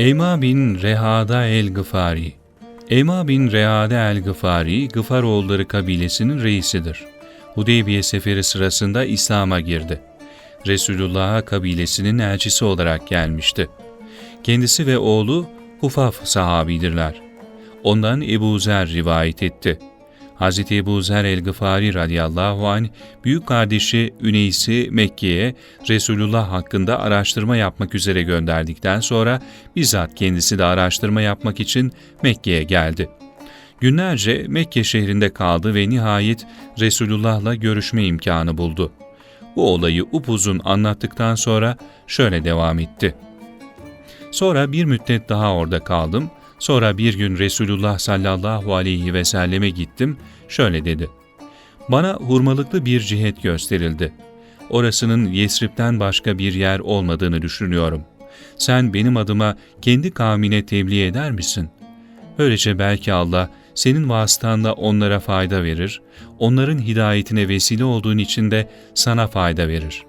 Eyma bin Rehada el-Gıfari Eyma bin Rehade el-Gıfari, Gıfaroğulları kabilesinin reisidir. Hudeybiye seferi sırasında İslam'a girdi. Resulullah'a kabilesinin elçisi olarak gelmişti. Kendisi ve oğlu Hufaf sahabidirler. Ondan Ebu Zer rivayet etti. Hz. Ebu Zer el-Gıfari radıyallahu anh, büyük kardeşi Üneys'i Mekke'ye Resulullah hakkında araştırma yapmak üzere gönderdikten sonra bizzat kendisi de araştırma yapmak için Mekke'ye geldi. Günlerce Mekke şehrinde kaldı ve nihayet Resulullah'la görüşme imkanı buldu. Bu olayı upuzun anlattıktan sonra şöyle devam etti. Sonra bir müddet daha orada kaldım. Sonra bir gün Resulullah sallallahu aleyhi ve selleme gittim. Şöyle dedi. Bana hurmalıklı bir cihet gösterildi. Orasının Yesrib'den başka bir yer olmadığını düşünüyorum. Sen benim adıma kendi kavmine tebliğ eder misin? Böylece belki Allah senin vasıtanla onlara fayda verir, onların hidayetine vesile olduğun için de sana fayda verir.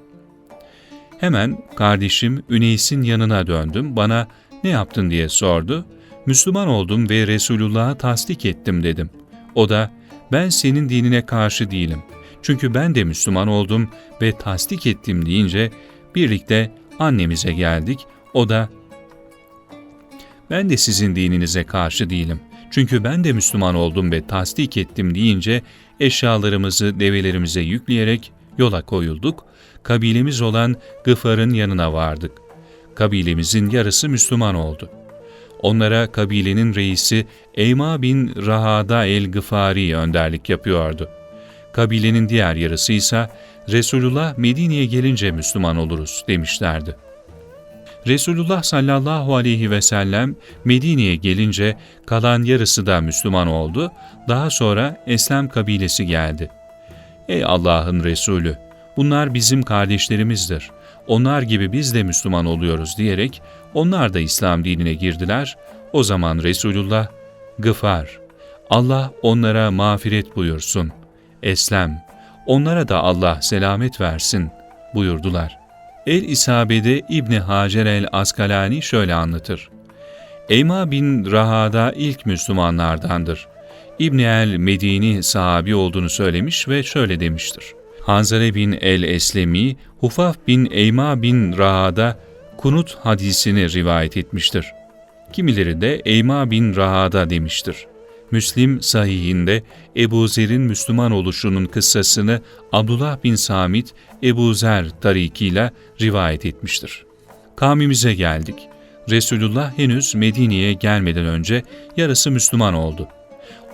Hemen kardeşim Üneys'in yanına döndüm, bana ne yaptın diye sordu. Müslüman oldum ve Resulullah'a tasdik ettim dedim. O da ben senin dinine karşı değilim. Çünkü ben de Müslüman oldum ve tasdik ettim deyince birlikte annemize geldik. O da ben de sizin dininize karşı değilim. Çünkü ben de Müslüman oldum ve tasdik ettim deyince eşyalarımızı develerimize yükleyerek yola koyulduk. Kabilemiz olan Gıfar'ın yanına vardık. Kabilemizin yarısı Müslüman oldu. Onlara kabilenin reisi Eyma bin Rahada el-Gıfari önderlik yapıyordu. Kabilenin diğer yarısı ise Resulullah Medine'ye gelince Müslüman oluruz demişlerdi. Resulullah sallallahu aleyhi ve sellem Medine'ye gelince kalan yarısı da Müslüman oldu. Daha sonra Eslem kabilesi geldi. Ey Allah'ın Resulü! Bunlar bizim kardeşlerimizdir. Onlar gibi biz de Müslüman oluyoruz diyerek onlar da İslam dinine girdiler. O zaman Resulullah, Gıfar, Allah onlara mağfiret buyursun. Eslem, onlara da Allah selamet versin buyurdular. El-İsabe'de İbni Hacer el-Askalani şöyle anlatır. Eyma bin Rahada ilk Müslümanlardandır. İbni el-Medini sahabi olduğunu söylemiş ve şöyle demiştir. Hanzale bin el-Eslemi, Hufaf bin Eyma bin Rahada kunut hadisini rivayet etmiştir. Kimileri de Eyma bin Rahada demiştir. Müslim sahihinde Ebu Zer'in Müslüman oluşunun kıssasını Abdullah bin Samit Ebu Zer tarikiyle rivayet etmiştir. Kavmimize geldik. Resulullah henüz Medine'ye gelmeden önce yarısı Müslüman oldu.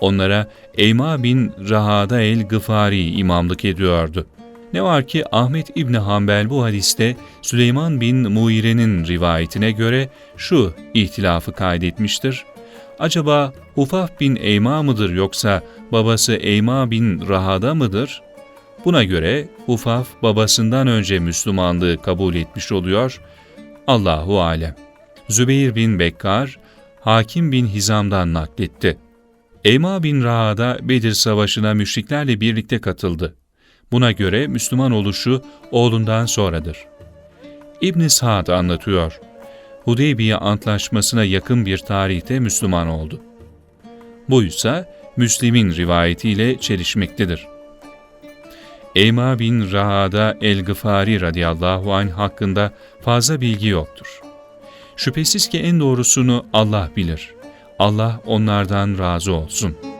Onlara Eyma bin Rahada el-Gıfari imamlık ediyordu. Ne var ki Ahmet İbni Hanbel bu hadiste Süleyman bin Muire'nin rivayetine göre şu ihtilafı kaydetmiştir. Acaba Hufaf bin Eyma mıdır yoksa babası Eyma bin Rahada mıdır? Buna göre Hufaf babasından önce Müslümanlığı kabul etmiş oluyor. Allahu alem. Zübeyir bin Bekkar, Hakim bin Hizam'dan nakletti. Eyma bin Rahada Bedir Savaşı'na müşriklerle birlikte katıldı. Buna göre Müslüman oluşu oğlundan sonradır. İbn Sa'd anlatıyor. Hudeybiye Antlaşması'na yakın bir tarihte Müslüman oldu. Bu ise Müslim'in rivayetiyle çelişmektedir. Eyma bin Rahada el-Gıfari radıyallahu anh hakkında fazla bilgi yoktur. Şüphesiz ki en doğrusunu Allah bilir. Allah onlardan razı olsun.''